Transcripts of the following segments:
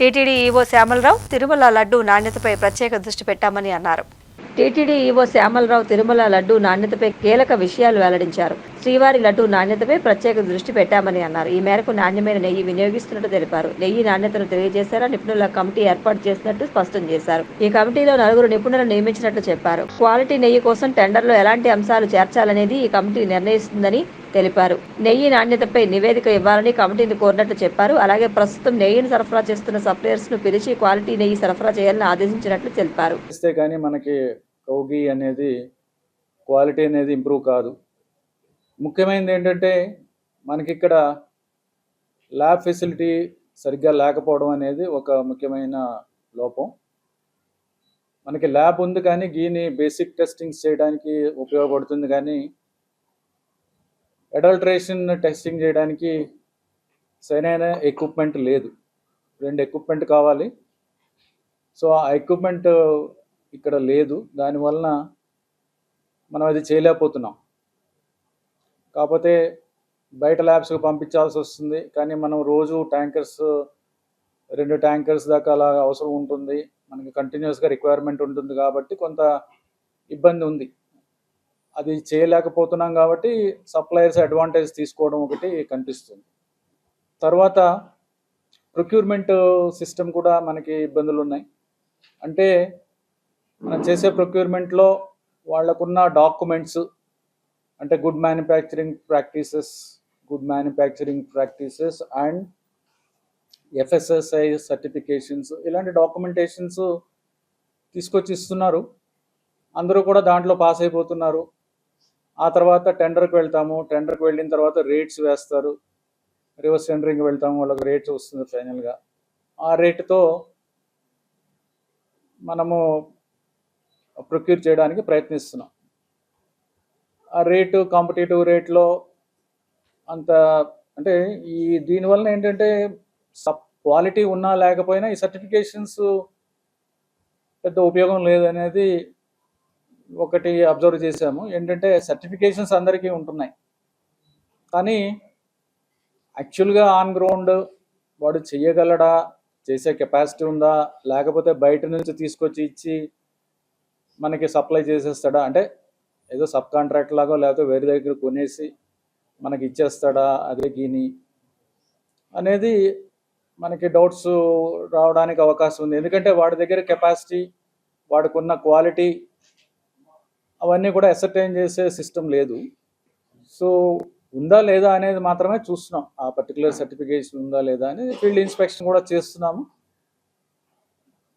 TTD EO Shyamala Rao Tirumala laddu నాణ్యతపై ప్రత్యేక దృష్టి పెట్టామని అన్నారు. టీటీడీ ఈవో శ్యామలరావు తిరుమల లడ్డు నాణ్యతపై కీలక విషయాలు వెల్లడించారు. శ్రీవారి లడ్డు నాణ్యతపై ప్రత్యేక దృష్టి పెట్టామని అన్నారు. ఈ మేరకు నాణ్యమైన నెయ్యి వినియోగిస్తున్నట్టు తెలిపారు. నెయ్యి నాణ్యతను తెలియజేశారా నిపుణుల కమిటీ ఏర్పాటు చేసినట్టు స్పష్టం చేశారు. ఈ కమిటీలో నలుగురు నిపుణులను నియమించినట్లు చెప్పారు. క్వాలిటీ నెయ్యి కోసం టెండర్లో ఎలాంటి అంశాలు చేర్చాలనేది ఈ కమిటీ నిర్ణయిస్తుందని తెలిపారు. నెయ్యి నాణ్యతపై నివేదిక ఇవ్వాలని కమిటీని కోరినట్లు చెప్పారు. అలాగే ప్రస్తుతం నెయ్యిని సరఫరా చేస్తున్న సప్లయర్స్ను పిలిచి క్వాలిటీ నెయ్యి సరఫరా చేయాలని ఆదేశించినట్లు తెలిపారు. ఇస్తే కానీ మనకి కౌగి అనేది క్వాలిటీ అనేది ఇంప్రూవ్ కాదు. ముఖ్యమైనది ఏంటంటే మనకి ఇక్కడ ల్యాబ్ ఫెసిలిటీ సరిగ్గా లేకపోవడం అనేది ఒక ముఖ్యమైన లోపం. మనకి ల్యాబ్ ఉంది కానీ గీని బేసిక్ టెస్టింగ్స్ చేయడానికి ఉపయోగపడుతుంది కానీ అడల్ట్రేషన్ టెస్టింగ్ చేయడానికి సరైన ఎక్విప్మెంట్ లేదు. రెండు ఎక్విప్మెంట్ కావాలి. సో ఆ ఎక్విప్మెంట్ ఇక్కడ లేదు. దానివలన మనం అది చేయలేకపోతున్నాం. కాకపోతే బయట ల్యాబ్స్కి పంపించాల్సి వస్తుంది. కానీ మనం రోజు ట్యాంకర్స్ రెండు ట్యాంకర్స్ దాకా అలా అవసరం ఉంటుంది. మనకి కంటిన్యూస్గా రిక్వైర్మెంట్ ఉంటుంది కాబట్టి కొంత ఇబ్బంది ఉంది. అది చేయలేకపోతున్నాం కాబట్టి సప్లయర్స్ అడ్వాంటేజ్ తీసుకోవడం ఒకటి కనిపిస్తుంది. తర్వాత ప్రొక్యూర్మెంట్ సిస్టమ్ కూడా మనకి ఇబ్బందులు ఉన్నాయి. అంటే మనం చేసే ప్రొక్యూర్మెంట్లో వాళ్ళకున్న డాక్యుమెంట్స్ అంటే good manufacturing practices good manufacturing practices and FSSAI certifications ఇలాంటి డాక్యుమెంటేషన్స్ తీసుకొచ్చి ఇస్తున్నారు. అందరూ కూడా దాంట్లో పాస్ అయిపోతున్నారు. ఆ తర్వాత టెండర్కి వెళ్తాము. టెండర్కి వెళ్ళిన తర్వాత రేట్స్ వేస్తారు. రివర్స్ టెండరింగ్ వెళ్తాము. వాళ్ళకి రేట్స్ వస్తుంది ఫైనల్గా ఆ రేటుతో మనము ప్రొక్యూర్ చేయడానికి ప్రయత్నిస్తున్నాం. ఆ రేటు కాంపిటేటివ్ రేట్లో అంత అంటే ఈ దీనివల్ల ఏంటంటే సప్ క్వాలిటీ ఉన్నా లేకపోయినా ఈ సర్టిఫికేషన్స్ పెద్ద ఉపయోగం లేదనేది ఒకటి అబ్జర్వ్ చేశాము. ఏంటంటే సర్టిఫికేషన్స్ అందరికీ ఉంటున్నాయి. కానీ యాక్చువల్గా ఆన్ గ్రౌండ్ వాడు చేయగలడా చేసే కెపాసిటీ ఉందా? లేకపోతే బయట నుంచి తీసుకొచ్చి ఇచ్చి మనకి సప్లై చేసేస్తాడా? అంటే ఏదో సబ్ కాంట్రాక్ట్ లాగా లేకపోతే వేరే దగ్గర కొనేసి మనకి ఇచ్చేస్తాడా? అదే గీని అనేది మనకి డౌట్స్ రావడానికి అవకాశం ఉంది. ఎందుకంటే వాడి దగ్గర కెపాసిటీ వాడికున్న క్వాలిటీ అవన్నీ కూడా ఎసర్టైన్ చేసే సిస్టమ్ లేదు. సో ఉందా లేదా అనేది మాత్రమే చూస్తున్నాం. ఆ పర్టికులర్ సర్టిఫికేషన్ ఉందా లేదా అనేది ఫీల్డ్ ఇన్స్పెక్షన్ కూడా చేస్తున్నాము.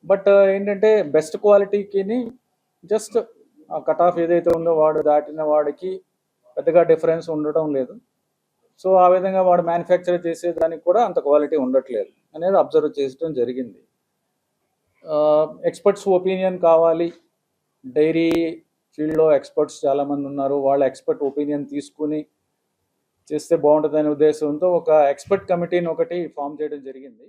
బట్ uh, ఏంటంటే బెస్ట్ క్వాలిటీకిని జస్ట్ ఆ కట్ ఆఫ్ ఏదైతే ఉందో వాడు దాటిన వాడికి పెద్దగా డిఫరెన్స్ ఉండటం లేదు. సో ఆ విధంగా వాడు మ్యానుఫ్యాక్చర్ చేసేదానికి కూడా అంత క్వాలిటీ ఉండట్లేదు అనేది అబ్జర్వ్ చేయడం జరిగింది. Uh, ఎక్స్పర్ట్స్ ఒపీనియన్ కావాలి. డైరీ ఫీల్డ్లో ఎక్స్పర్ట్స్ చాలామంది ఉన్నారు. వాళ్ళ ఎక్స్పర్ట్ ఒపీనియన్ తీసుకుని చేస్తే బాగుంటుందనే ఉద్దేశంతో ఒక ఎక్స్పర్ట్ కమిటీని ఒకటి ఫామ్ చేయడం జరిగింది.